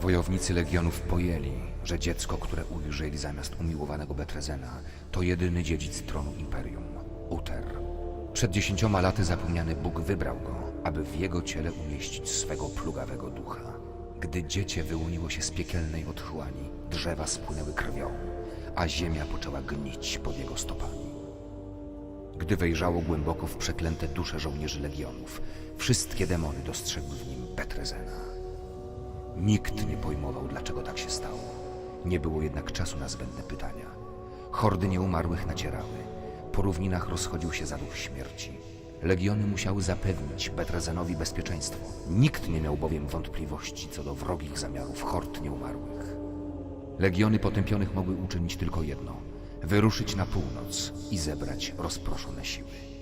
Wojownicy legionów pojęli, że dziecko, które ujrzeli zamiast umiłowanego Betrezena, to jedyny dziedzic tronu Imperium, Uther. Przed dziesięcioma laty zapomniany Bóg wybrał go, aby w jego ciele umieścić swego plugawego ducha. Gdy dziecię wyłoniło się z piekielnej otchłani, drzewa spłynęły krwią, a ziemia poczęła gnić pod jego stopami. Gdy wejrzało głęboko w przeklęte dusze żołnierzy legionów, wszystkie demony dostrzegły w nim Betrezena. Nikt nie pojmował, dlaczego tak się stało. Nie było jednak czasu na zbędne pytania. Hordy nieumarłych nacierały. Po równinach rozchodził się zaduch śmierci. Legiony musiały zapewnić Betrezenowi bezpieczeństwo. Nikt nie miał bowiem wątpliwości co do wrogich zamiarów hord nieumarłych. Legiony potępionych mogły uczynić tylko jedno: wyruszyć na północ i zebrać rozproszone siły.